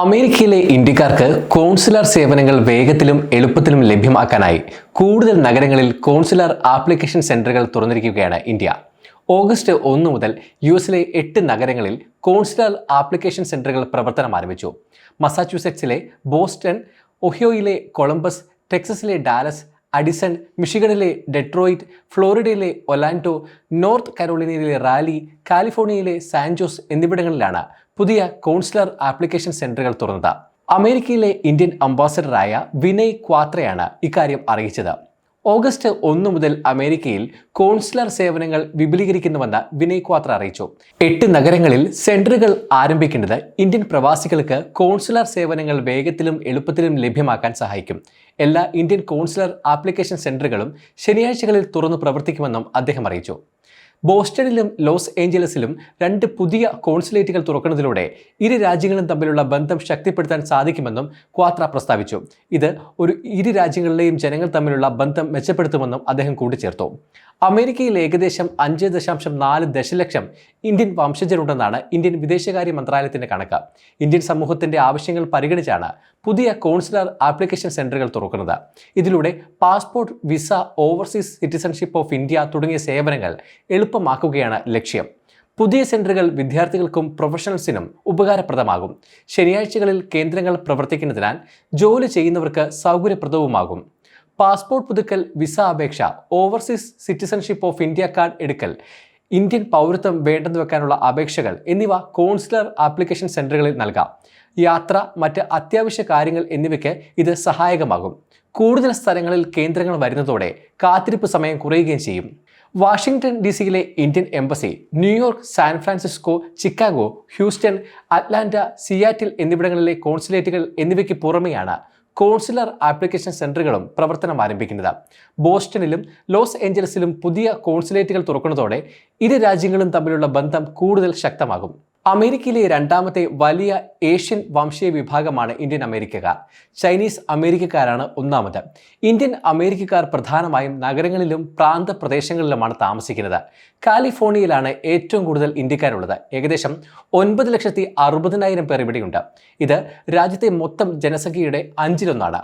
അമേരിക്കയിലെ ഇന്ത്യക്കാർക്ക് കോൺസുലർ സേവനങ്ങൾ വേഗത്തിലും എളുപ്പത്തിലും ലഭ്യമാക്കാനായി കൂടുതൽ നഗരങ്ങളിൽ കോൺസുലർ ആപ്ലിക്കേഷൻ സെന്ററുകൾ തുറന്നിരിക്കുകയാണ് ഇന്ത്യ. ഓഗസ്റ്റ് ഒന്ന് മുതൽ യു എസിലെ എട്ട് നഗരങ്ങളിൽ കോൺസുലർ ആപ്ലിക്കേഷൻ സെന്ററുകൾ പ്രവർത്തനം ആരംഭിച്ചു. മസാച്യൂസെറ്റ്സിലെ ബോസ്റ്റൺ ഒഹിയോയിലെ കൊളംബസ് ടെക്സസിലെ ഡാലസ് അഡിസൺ മിഷിഗണിലെ ഡെട്രോയിറ്റ് ഫ്ലോറിഡയിലെ ഒലാൻഡോ നോർത്ത് കരോളിനയിലെ റാലി കാലിഫോർണിയയിലെ സാൻജോസ് എന്നിവിടങ്ങളിലാണ് പുതിയ കൗൺസിലർ ആപ്ലിക്കേഷൻ സെന്ററുകൾ തുറന്നത്. അമേരിക്കയിലെ ഇന്ത്യൻ അംബാസഡറായ വിനയ് ക്വാത്രയാണ് ഇക്കാര്യം അറിയിച്ചത്. ഓഗസ്റ്റ് ഒന്ന് മുതൽ അമേരിക്കയിൽ കോൺസുലർ സേവനങ്ങൾ വിപുലീകരിക്കുന്നുവെന്ന് വിനയ് ക്വാത്ര അറിയിച്ചു. എട്ട് നഗരങ്ങളിൽ സെന്ററുകൾ ആരംഭിക്കേണ്ടത് ഇന്ത്യൻ പ്രവാസികൾക്ക് കോൺസുലർ സേവനങ്ങൾ വേഗത്തിലും എളുപ്പത്തിലും ലഭ്യമാക്കാൻ സഹായിക്കും. എല്ലാ ഇന്ത്യൻ കോൺസുലർ ആപ്ലിക്കേഷൻ സെന്ററുകളും ശനിയാഴ്ചകളിൽ തുറന്നു പ്രവർത്തിക്കുമെന്നും അദ്ദേഹം അറിയിച്ചു. ബോസ്റ്റണിലും ലോസ് ഏഞ്ചലസിലും രണ്ട് പുതിയ കോൺസുലേറ്റുകൾ തുറക്കുന്നതിലൂടെ ഇരു രാജ്യങ്ങളും തമ്മിലുള്ള ബന്ധം ശക്തിപ്പെടുത്താൻ സാധിക്കുമെന്നും ക്വാത്ര പ്രസ്താവിച്ചു. ഇത് ഒരു ഇരു രാജ്യങ്ങളിലെയും ജനങ്ങൾ തമ്മിലുള്ള ബന്ധം മെച്ചപ്പെടുത്തുമെന്നും അദ്ദേഹം കൂട്ടിച്ചേർത്തു. അമേരിക്കയിൽ ഏകദേശം അഞ്ച് ദശാംശം നാല് ദശലക്ഷം ഇന്ത്യൻ വംശജരുണ്ടെന്നാണ് ഇന്ത്യൻ വിദേശകാര്യ മന്ത്രാലയത്തിന്റെ കണക്ക്. ഇന്ത്യൻ സമൂഹത്തിന്റെ ആവശ്യങ്ങൾ പരിഗണിച്ചാണ് പുതിയ കോൺസുലർ ആപ്ലിക്കേഷൻ സെന്ററുകൾ തുറക്കുന്നത്. ഇതിലൂടെ passport visa overseas citizenship of India തുടങ്ങിയ സേവനങ്ങൾ എളുപ്പമാക്കുകയാണ് ലക്ഷ്യം. പുതിയ സെന്ററുകൾ വിദ്യാർത്ഥികൾക്കും പ്രൊഫഷണൽസിനും ഉപകാരപ്രദമാകും. ശനിയാഴ്ചകളിൽ കേന്ദ്രങ്ങൾ പ്രവർത്തിക്കുന്നതിനാൽ ജോലി ചെയ്യുന്നവർക്ക് സൗകര്യപ്രദവുമാകും. പാസ്പോർട്ട് പുതുക്കൽ വിസ അപേക്ഷ overseas citizenship of India card എടുക്കൽ ഇന്ത്യൻ പൗരത്വം വേണ്ടെന്ന് വെക്കാനുള്ള അപേക്ഷകൾ എന്നിവ കോൺസുലർ ആപ്ലിക്കേഷൻ സെന്ററുകളിൽ നൽകാം. യാത്ര മറ്റ് അത്യാവശ്യ കാര്യങ്ങൾ എന്നിവയ്ക്ക് ഇത് സഹായകമാകും. കൂടുതൽ സ്ഥലങ്ങളിൽ കേന്ദ്രങ്ങൾ വരുന്നതോടെ കാത്തിരിപ്പ് സമയം കുറയുകയും ചെയ്യും. വാഷിംഗ്ടൺ ഡി സിയിലെ Indian embassy New York San Francisco Chicago Houston Atlanta Seattle എന്നിവിടങ്ങളിലെ കോൺസുലേറ്റുകൾ എന്നിവയ്ക്ക് പുറമെയാണ് കോൺസുലർ ആപ്ലിക്കേഷൻ സെന്ററുകളും പ്രവർത്തനം ആരംഭിക്കുന്നത്. ബോസ്റ്റണിലും ലോസ് ഏഞ്ചൽസിലും പുതിയ കോൺസുലേറ്റുകൾ തുറക്കുന്നതോടെ ഇരു രാജ്യങ്ങളും തമ്മിലുള്ള ബന്ധം കൂടുതൽ ശക്തമാകും. അമേരിക്കയിലെ രണ്ടാമത്തെ വലിയ ഏഷ്യൻ വംശീയ വിഭാഗമാണ് ഇന്ത്യൻ അമേരിക്കക്കാർ. ചൈനീസ് അമേരിക്കക്കാരാണ് ഒന്നാമത്. ഇന്ത്യൻ അമേരിക്കക്കാർ പ്രധാനമായും നഗരങ്ങളിലും പ്രാന്ത പ്രദേശങ്ങളിലുമാണ് താമസിക്കുന്നത്. കാലിഫോർണിയയിലാണ് ഏറ്റവും കൂടുതൽ ഇന്ത്യക്കാരുള്ളത്. ഏകദേശം ഒൻപത് ലക്ഷത്തി അറുപതിനായിരം പേർ ഇവിടെയുണ്ട്. ഇത് രാജ്യത്തെ മൊത്തം ജനസംഖ്യയുടെ അഞ്ചിലൊന്നാണ്.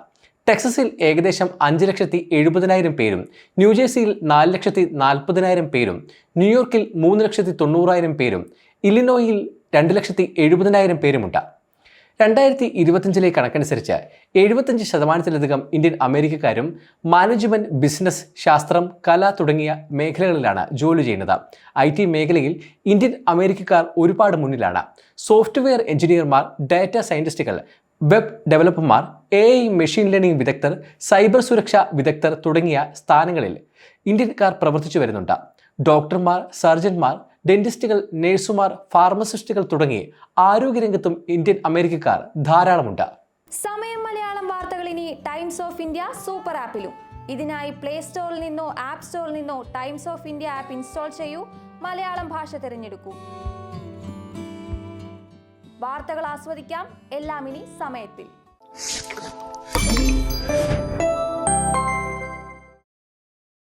ടെക്സസിൽ ഏകദേശം അഞ്ച് ലക്ഷത്തി എഴുപതിനായിരം പേരും ന്യൂജേഴ്സിയിൽ നാല് ലക്ഷത്തി നാൽപ്പതിനായിരം പേരും ന്യൂയോർക്കിൽ മൂന്ന് ലക്ഷത്തി തൊണ്ണൂറായിരം പേരും ഇലിനോയിൽ രണ്ട് ലക്ഷത്തി എഴുപതിനായിരം പേരുമുണ്ട്. രണ്ടായിരത്തി ഇരുപത്തഞ്ചിലെ കണക്കനുസരിച്ച് എഴുപത്തഞ്ച് ശതമാനത്തിലധികം ഇന്ത്യൻ അമേരിക്കക്കാരും മാനേജ്മെന്റ് ബിസിനസ് ശാസ്ത്രം കല തുടങ്ങിയ മേഖലകളിലാണ് ജോലി ചെയ്യുന്നത്. ഐ ടി മേഖലയിൽ ഇന്ത്യൻ അമേരിക്കക്കാർ ഒരുപാട് മുന്നിലാണ്. സോഫ്റ്റ്വെയർ എഞ്ചിനീയർമാർ ഡാറ്റ സയന്റിസ്റ്റുകൾ വെബ് ഡെവലപ്പർമാർ എ ഐ മെഷീൻ ലേണിംഗ് വിദഗ്ധർ സൈബർ സുരക്ഷാ വിദഗ്ധർ തുടങ്ങിയ സ്ഥാനങ്ങളിൽ ഇന്ത്യക്കാർ പ്രവർത്തിച്ചു വരുന്നുണ്ട്. ഡോക്ടർമാർ സർജന്മാർ ഡെന്റിസ്റ്റുകൾ നഴ്സുമാർ ഫാർമസിസ്റ്റുകൾ തുടങ്ങി ആരോഗ്യരംഗത്തും ഇന്ത്യൻ അമേരിക്കക്കാർ ധാരാളമുണ്ട്. സമയം മലയാളം വാർത്തകൾ ഇനി ടൈംസ് ഓഫ് ഇന്ത്യ സൂപ്പർ ആപ്പിലും. ഇതിനായി പ്ലേ സ്റ്റോറിൽ നിന്നോ ആപ്പ് സ്റ്റോറിൽ നിന്നോ Times of India app install ചെയ്യൂ. മലയാളം ഭാഷ തിരഞ്ഞെടുക്കൂ. വാർത്തകൾ ആസ്വദിക്കാം. എല്ലാം ഇനി സമയത്തിൽ.